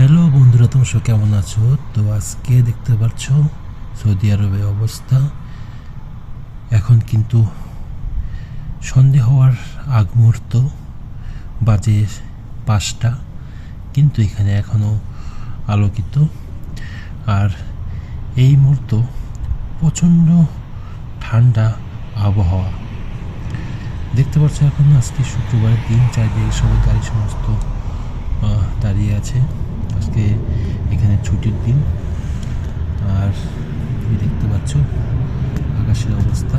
Hello বন্ধুরা, তোমরা কেমন আছো? তো আজকে দেখতে পাচ্ছ সৌদি আরবের অবস্থা। এখন কিন্তু সন্ধে হওয়ার আগ মুহূর্ত, বাজে পাঁচটা, কিন্তু এখানে এখনও আলোকিত। আর এই মুহূর্ত প্রচণ্ড ঠান্ডা আবহাওয়া। দেখতে পাচ্ছ এখন আজকে শুক্রবার দিন, চারদিকে সবাই গাড়ি সমস্ত দাঁড়িয়ে আছে। আজকে এখানে ছুটির দিন। আর তুমি দেখতে পাচ্ছ আকাশের অবস্থা।